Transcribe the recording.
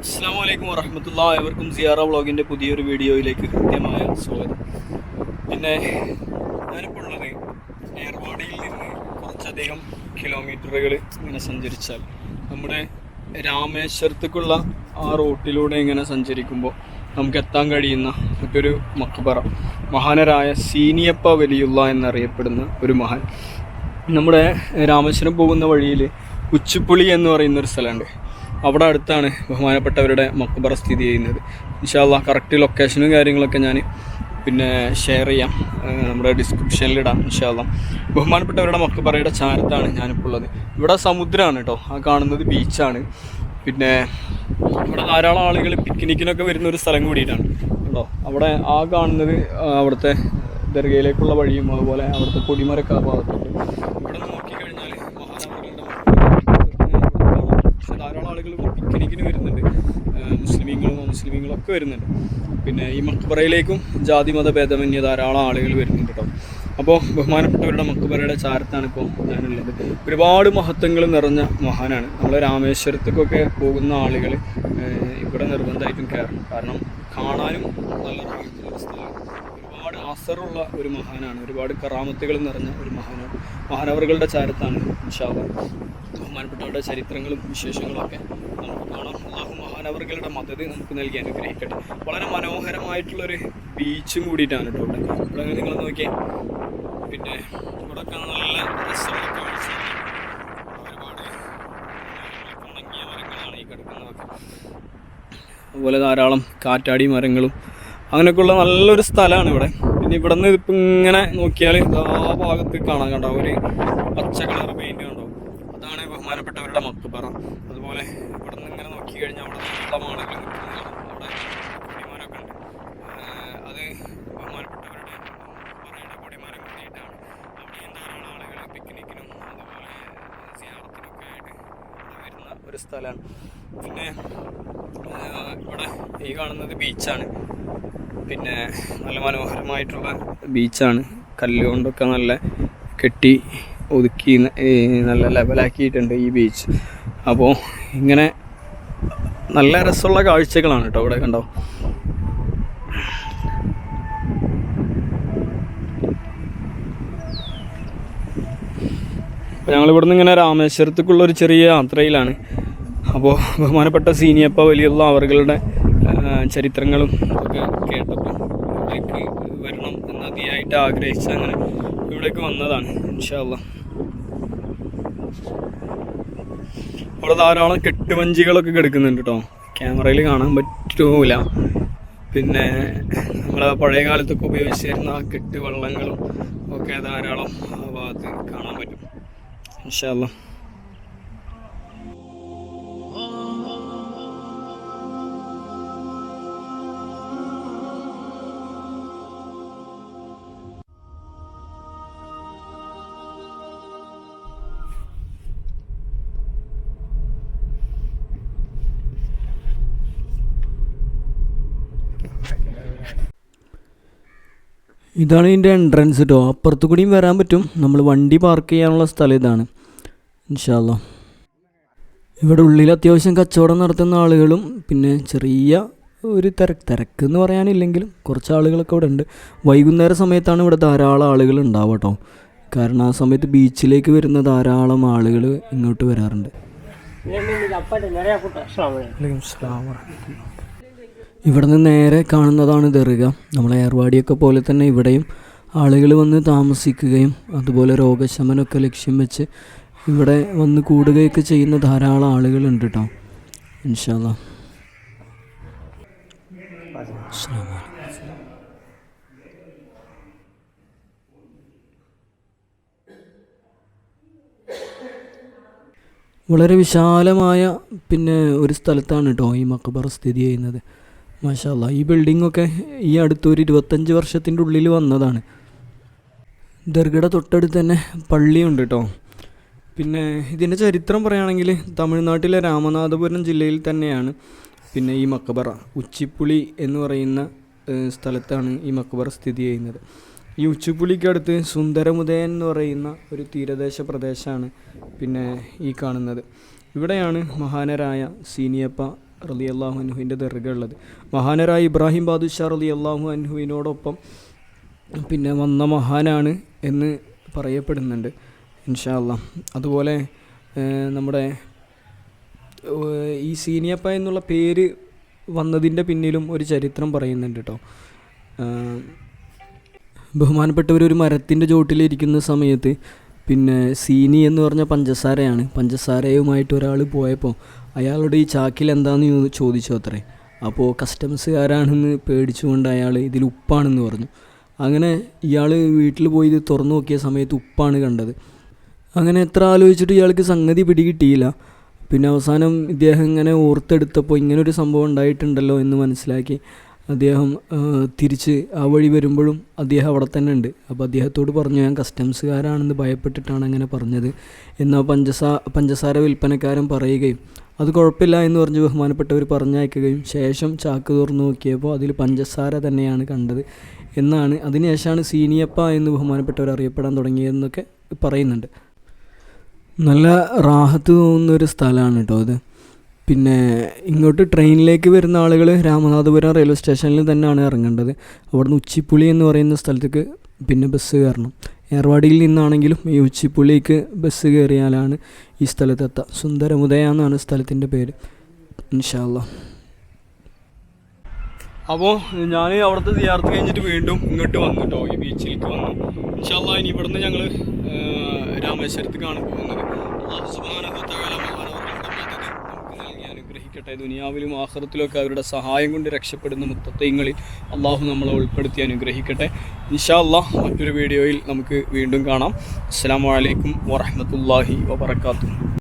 അസ്സാം വലൈക്കും ഏവർക്കും സിയാറ വ്ളോഗിന്റെ പുതിയൊരു വീഡിയോയിലേക്ക് കൃത്യമായ സ്വാഗതം. പിന്നെ ഞാനിപ്പോൾ ഉള്ളത് ഏർവാടിയിൽ നിന്ന് കുറച്ചധികം കിലോമീറ്ററുകൾ ഇങ്ങനെ സഞ്ചരിച്ചാൽ. നമ്മുടെ രാമേശ്വരത്തേക്കുള്ള ആ റോട്ടിലൂടെ ഇങ്ങനെ സഞ്ചരിക്കുമ്പോൾ നമുക്ക് എത്താൻ കഴിയുന്ന മറ്റൊരു മക്ബറ മഹാനരായ സീനിയപ്പ വലിയുള്ള എന്നറിയപ്പെടുന്ന ഒരു മഹാൻ. നമ്മുടെ രാമേശ്വരം പോകുന്ന വഴിയിൽ കുച്ചിപ്പുളി എന്ന് പറയുന്ന ഒരു സ്ഥലമുണ്ട്. അവിടെ അടുത്താണ് ബഹുമാനപ്പെട്ടവരുടെ മക്ബറ സ്ഥിതി ചെയ്യുന്നത്. ഇൻഷാല്ല കറക്റ്റ് ലൊക്കേഷനും കാര്യങ്ങളൊക്കെ ഞാൻ പിന്നെ ഷെയർ ചെയ്യാം. നമ്മുടെ ഡിസ്ക്രിപ്ഷനിൽ ഇടാം ഇൻഷാല്ല ബഹുമാനപ്പെട്ടവരുടെ മക്ബറയുടെ ചാരത്താണ് ഞാനിപ്പോൾ ഉള്ളത്. ഇവിടെ സമുദ്രമാണ് കേട്ടോ ആ കാണുന്നത് ബീച്ചാണ് പിന്നെ ഇവിടെ ധാരാളം ആളുകൾ പിക്നിക്കിനൊക്കെ വരുന്ന ഒരു സ്ഥലം കൂടിയിട്ടാണ് കേട്ടോ അവിടെ ആ കാണുന്നത് അവിടുത്തെ ദർഗയിലേക്കുള്ള വഴിയും അതുപോലെ അവിടുത്തെ കൊടിമരക്ക ഭാഗത്തുണ്ട് ഇവിടെ നിന്ന് നോക്കിക്കഴിഞ്ഞാൽ മഹാനവറുകളുടെ പക്ഷെ ധാരാളം ആളുകൾ പിക്നിക്കിന് വരുന്നുണ്ട് ആ, മുസ്ലിമീങ്ങളും മുസ്ലിമീങ്ങളും ഒക്കെ വരുന്നുണ്ട്. പിന്നെ ഈ മക്ബറയിലേക്കും ജാതി മത ഭേദമന്യേ ധാരാളം ആളുകൾ വരുന്നുണ്ട് കേട്ടോ. അപ്പോൾ ബഹുമാനപ്പെട്ടവരുടെ മക്ബറയുടെ ചാരത്താണ് ഇപ്പോൾ ഞാനുള്ളത്. ഒരുപാട് മഹത്വങ്ങൾ നിറഞ്ഞ മഹാനാണ്. നമ്മൾ രാമേശ്വരത്തേക്കൊക്കെ പോകുന്ന ആളുകൾ ഇവിടെ നിർബന്ധമായിട്ടും കയറണം. കാരണം കാണാനും നല്ല സ്ഥലമാണ്. ഒരുപാട് അസറുള്ള ഒരു മഹാനാണ്. ഒരുപാട് കറാമത്തുകൾ നിറഞ്ഞ ഒരു മഹാനാണ്. മഹാനവറുകളുടെ ചാരത്താണ് ഇൻഷാല്ല ബഹുമാനപ്പെട്ടവരുടെ ചരിത്രങ്ങളും വിശേഷങ്ങളും ഒക്കെ നമുക്ക് കാണാം. അള്ളാഹു മഹാനവറുകളുടെ മദത് നമുക്ക് നൽകി അനുഗ്രഹിക്കട്ടെ. വളരെ മനോഹരമായിട്ടുള്ളൊരു ബീച്ചും കൂടിയിട്ടാണ് കേട്ടോ ഇവിടെ. ഇവിടെ നിങ്ങൾ നോക്കിയാൽ പിന്നെ ഇവിടെ നല്ല അതുപോലെ ധാരാളം കാറ്റാടി മരങ്ങളും. അങ്ങനെയൊക്കെയുള്ള നല്ലൊരു സ്ഥലമാണ് ഇവിടെ. പിന്നെ ഇവിടെ നിന്ന് ഇപ്പം ഇങ്ങനെ നോക്കിയാൽ ആ ഭാഗത്ത് കാണാൻ കണ്ടോ? ഒരു പച്ച കളർ പെയിന്റ് കണ്ടോ? അതാണ് ബഹുമാനപ്പെട്ടവരുടെ മക്കുപറ അതുപോലെ ഇവിടെ നിന്ന് ഇങ്ങനെ നോക്കി കഴിഞ്ഞാൽ അവിടെ നീളം ആളുകൾ നിൽക്കുന്നത് അവിടെ കൊടിമരമൊക്കെ ഉണ്ട്. അത് ബഹുമാനപ്പെട്ടവരുടെ മക്ബറയുടെ കൊടിമരം കൂടിയിട്ടാണ്. അവിടെയും ധാരാളം ആളുകൾ പിക്നിക്കിനും അതുപോലെ സിയാറത്തിനൊക്കെ ആയിട്ട് വരുന്ന ഒരു സ്ഥലമാണ്. പിന്നെ ഇവിടെ ഈ കാണുന്നത് ബീച്ചാണ്. പിന്നെ നല്ല മനോഹരമായിട്ടുള്ള ബീച്ചാണ്. കല്ലുകൊണ്ടൊക്കെ നല്ല കെട്ടി ഒതുക്കി നല്ല ലെവലാക്കിയിട്ടുണ്ട് ഈ ബീച്ച്. അപ്പോൾ ഇങ്ങനെ നല്ല രസമുള്ള കാഴ്ചകളാണ് കേട്ടോ ഇവിടെ കണ്ടോ. അപ്പോൾ ഞങ്ങൾ ഇവിടുന്ന് ഇങ്ങനെ രാമേശ്വരത്തേക്കുള്ള ഒരു ചെറിയ യാത്രയിലാണ്. അപ്പോൾ ബഹുമാനപ്പെട്ട സീനിയപ്പ വലിയുള്ള അവരുടെ ചരിത്രങ്ങളും ഒക്കെ കേട്ടപ്പോൾ ഇവിടേക്ക് വരണം എന്ന് അതിയായിട്ട് ആഗ്രഹിച്ച് അങ്ങനെ ഇവിടേക്ക് വന്നതാണ് ഇൻഷാല്ല അവിടെ ധാരാളം കെട്ടുവഞ്ചികളൊക്കെ കിടക്കുന്നുണ്ട് കേട്ടോ ക്യാമറയിൽ കാണാൻ പറ്റൂല. പിന്നെ നമ്മളെ പഴയ കാലത്തൊക്കെ ഉപയോഗിച്ചിരുന്ന ആ കെട്ടുവള്ളങ്ങളും ഒക്കെ ധാരാളം ആ ഭാഗത്ത് കാണാൻ പറ്റും. ഇൻഷാല്ല ഇതാണ് ഇതിന്റെ എൻട്രൻസ് കേട്ടോ അപ്പുറത്തു കൂടിയും വരാൻ പറ്റും. നമ്മൾ വണ്ടി പാർക്ക് ചെയ്യാനുള്ള സ്ഥലം ഇതാണ്. ഇൻഷാല്ല ഇവിടെ ഉള്ളിൽ അത്യാവശ്യം കച്ചവടം നടത്തുന്ന ആളുകളും പിന്നെ ചെറിയ ഒരു തിരക്ക്. തിരക്ക് എന്ന് പറയാനില്ലെങ്കിലും കുറച്ച് ആളുകളൊക്കെ ഇവിടെ ഉണ്ട്. വൈകുന്നേര സമയത്താണ് ഇവിടെ ധാരാളം ആളുകൾ ഉണ്ടാവുക കേട്ടോ കാരണം ആ സമയത്ത് ബീച്ചിലേക്ക് വരുന്ന ധാരാളം ആളുകൾ ഇങ്ങോട്ട് വരാറുണ്ട്. ഇവിടെ നിന്ന് നേരെ കാണുന്നതാണ് ദർഗ. നമ്മളെ ഏർവാടിയൊക്കെ പോലെ തന്നെ ഇവിടെയും ആളുകൾ വന്ന് താമസിക്കുകയും അതുപോലെ രോഗശമനമൊക്കെ ലക്ഷ്യം വെച്ച് ഇവിടെ വന്ന് കൂടുകയൊക്കെ ചെയ്യുന്ന ധാരാളം ആളുകളുണ്ട് കേട്ടോ ഇൻഷാല്ല വളരെ വിശാലമായ പിന്നെ ഒരു സ്ഥലത്താണ് കേട്ടോ ഈ മക്കബർ സ്ഥിതി ചെയ്യുന്നത്. മാഷാല്ല ഈ ബിൽഡിങ്ങൊക്കെ ഈ അടുത്തൊരു ഇരുപത്തഞ്ച് വർഷത്തിന്റെ ഉള്ളിൽ വന്നതാണ്. ദർഗയുടെ തൊട്ടടുത്ത് തന്നെ പള്ളിയുണ്ട് കേട്ടോ പിന്നെ ഇതിന്റെ ചരിത്രം പറയുകയാണെങ്കിൽ തമിഴ്നാട്ടിലെ രാമനാഥപുരം ജില്ലയിൽ തന്നെയാണ്. പിന്നെ ഈ മക്കബറ ഉച്ചിപ്പുളി എന്ന് പറയുന്ന സ്ഥലത്താണ് ഈ മക്കബറ സ്ഥിതി ചെയ്യുന്നത്. ഈ ഉച്ചിപ്പുളിക്കടുത്ത് സുന്ദരമുദയൻ എന്ന് പറയുന്ന ഒരു തീരദേശ പ്രദേശമാണ് പിന്നെ ഈ കാണുന്നത്. ഇവിടെയാണ് മഹാനരായ സീനിയപ്പ റലി അള്ളാഹു അൻഹുവിന്റെ ദർഗ മഹാനരായ ഇബ്രാഹിം ബാദുഷാ റലി അള്ളാഹു അൻഹുവിനോടൊപ്പം പിന്നെ വന്ന മഹാനാണ് എന്ന് പറയപ്പെടുന്നുണ്ട്. ഇൻഷാ അതുപോലെ നമ്മുടെ ഈ സീനിയപ്പ എന്നുള്ള പേര് വന്നതിന്റെ പിന്നിലും ഒരു ചരിത്രം പറയുന്നുണ്ട് കേട്ടോ ബഹുമാനപ്പെട്ടവർ ഒരു മരത്തിന്റെ ചോട്ടിലിരിക്കുന്ന സമയത്ത് പിന്നെ സീനി എന്ന് പറഞ്ഞ പഞ്ചസാരയാണ്. പഞ്ചസാരയുമായിട്ട് ഒരാൾ പോയപ്പോൾ അയാളുടെ ഈ ചാക്കിൽ എന്താണെന്ന് ചോദിച്ചു അത്രേ. അപ്പോൾ കസ്റ്റംസുകാരാണെന്ന് പേടിച്ചുകൊണ്ട് അയാൾ ഇതിൽ ഉപ്പാണെന്ന് പറഞ്ഞു. അങ്ങനെ ഇയാൾ വീട്ടിൽ പോയി ഇത് തുറന്നു നോക്കിയ സമയത്ത് ഉപ്പാണ് കണ്ടത്. അങ്ങനെ എത്ര ആലോചിച്ചിട്ട് ഇയാൾക്ക് സംഗതി പിടികിട്ടിയില്ല. പിന്നെ അവസാനം ഇദ്ദേഹം ഇങ്ങനെ ഓർത്തെടുത്തപ്പോൾ ഇങ്ങനൊരു സംഭവം ഉണ്ടായിട്ടുണ്ടല്ലോ എന്ന് മനസ്സിലാക്കി അദ്ദേഹം തിരിച്ച് ആ വഴി വരുമ്പോഴും അദ്ദേഹം അവിടെ തന്നെ ഉണ്ട്. അപ്പോൾ അദ്ദേഹത്തോട് പറഞ്ഞു ഞാൻ കസ്റ്റംസുകാരാണെന്ന് ഭയപ്പെട്ടിട്ടാണ് അങ്ങനെ പറഞ്ഞത് എന്നാൽ പഞ്ചസാ പഞ്ചസാര വിൽപ്പനക്കാരൻ പറയുകയും അത് കുഴപ്പമില്ല എന്ന് പറഞ്ഞ് ബഹുമാനപ്പെട്ടവർ പറഞ്ഞയക്കുകയും ശേഷം ചാക്ക് തുറന്നു നോക്കിയപ്പോൾ അതിൽ പഞ്ചസാര തന്നെയാണ് കണ്ടത് എന്നാണ്. അതിനുശേഷമാണ് സീനിയപ്പ എന്ന് ബഹുമാനപ്പെട്ടവർ അറിയപ്പെടാൻ തുടങ്ങിയതെന്നൊക്കെ പറയുന്നുണ്ട്. നല്ല റാഹത്ത് തോന്നുന്ന ഒരു സ്ഥലമാണ് കേട്ടോ അത്. പിന്നെ ഇങ്ങോട്ട് ട്രെയിനിലേക്ക് വരുന്ന ആളുകൾ രാമനാഥപുരം റെയിൽവേ സ്റ്റേഷനിൽ തന്നെയാണ് ഇറങ്ങേണ്ടത്. അവിടുന്ന് ഉച്ചിപ്പുളി എന്ന് പറയുന്ന സ്ഥലത്തേക്ക് പിന്നെ ബസ് കയറണം. ഏർവാടിയിൽ നിന്നാണെങ്കിലും ഈ ഉച്ചിപ്പുള്ളിക്ക് ബസ് കയറിയാലാണ് ഈ സ്ഥലത്തെത്തുക സുന്ദരമുദയ എന്നാണ് സ്ഥലത്തിന്റെ പേര്. ഇൻഷാല്ല അപ്പോൾ ഞാൻ അവിടുത്തെ സിയാർത്ത് കഴിഞ്ഞിട്ട് വീണ്ടും ഇങ്ങോട്ട് വന്നു കേട്ടോ ഈ ബീച്ചിലേക്ക് വന്നു. ഇൻഷാല്ല ഇനി ഇവിടുന്ന് ഞങ്ങൾ രാമേശ്വരത്ത് കാണാൻ പോകുന്നത്. അനുഗ്രഹിക്കട്ടെ ദുനിയാവിലും ആഖിറത്തിലൊക്കെ അവരുടെ സഹായം കൊണ്ട് രക്ഷപ്പെടുന്ന മുത്തത്വങ്ങളിൽ അള്ളാഹു നമ്മളെ ഉൾപ്പെടുത്തി അനുഗ്രഹിക്കട്ടെ. ഇൻഷാല്ല മറ്റൊരു വീഡിയോയിൽ നമുക്ക് വീണ്ടും കാണാം. അസ്സാം വലൈക്കും വറഹമത്തല്ലാഹി വബർക്കാത്തു